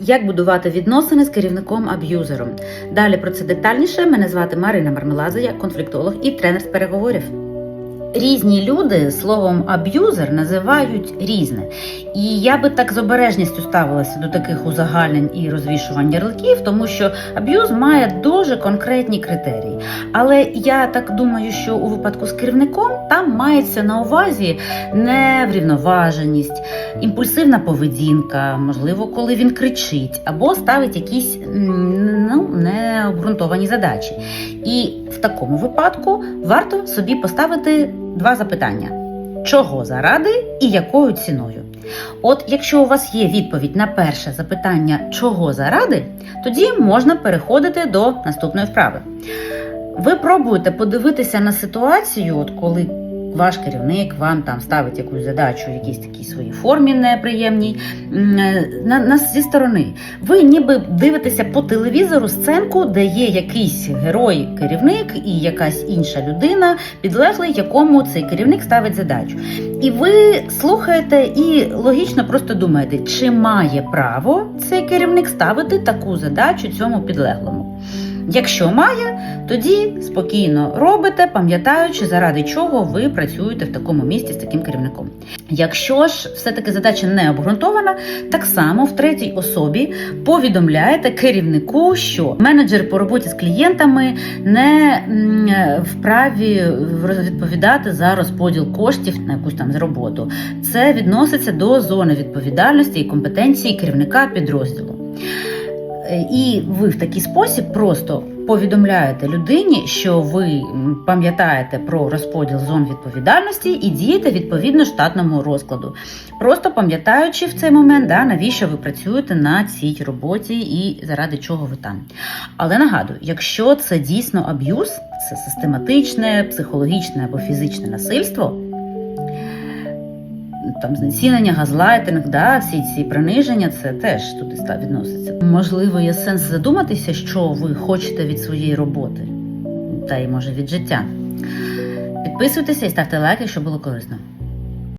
Як будувати відносини з керівником-аб'юзером? Далі про це детальніше. Мене звати Марина Мармелаза, я конфліктолог і тренер з переговорів. Різні люди словом аб'юзер називають різне. І я би так з обережністю ставилася до таких узагальнень і розвішувань ярликів, тому що аб'юз має дуже конкретні критерії. Але я так думаю, що у випадку з керівником там мається на увазі неврівноваженість, імпульсивна поведінка, можливо, коли він кричить або ставить якісь ну, необґрунтовані задачі. І в такому випадку варто собі поставити два запитання: чого заради і якою ціною? От якщо у вас є відповідь на перше запитання, чого заради, тоді можна переходити до наступної вправи. Ви пробуєте подивитися на ситуацію, от коли ваш керівник вам там ставить якусь задачу, якійсь такій своїй формі неприємній, на, на зі сторони. Ви ніби дивитеся по телевізору сценку, де є якийсь герой, керівник і якась інша людина, підлеглий, якому цей керівник ставить задачу. І ви слухаєте і логічно просто думаєте, чи має право цей керівник ставити таку задачу цьому підлеглому. Якщо має, тоді спокійно робите, пам'ятаючи, заради чого ви працюєте в такому місці з таким керівником. Якщо ж все-таки задача не обґрунтована, так само в третій особі повідомляєте керівнику, що менеджер по роботі з клієнтами не м, вправі відповідати за розподіл коштів на якусь там роботу. Це відноситься до зони відповідальності і компетенції керівника підрозділу. Е, І ви в такий спосіб просто повідомляєте людині, що ви пам'ятаєте про розподіл зон відповідальності і дієте відповідно штатному розкладу. Просто пам'ятаючи в цей момент, да, навіщо ви працюєте на цій роботі і заради чого ви там. Але нагадую, якщо це дійсно аб'юз, це систематичне, психологічне або фізичне насильство. Там знецінення, газлайтинг, да, всі ці приниження, це теж туди відноситься. Можливо, є сенс задуматися, що ви хочете від своєї роботи, та й може від життя. Підписуйтеся і ставте лайк, якщо було корисно.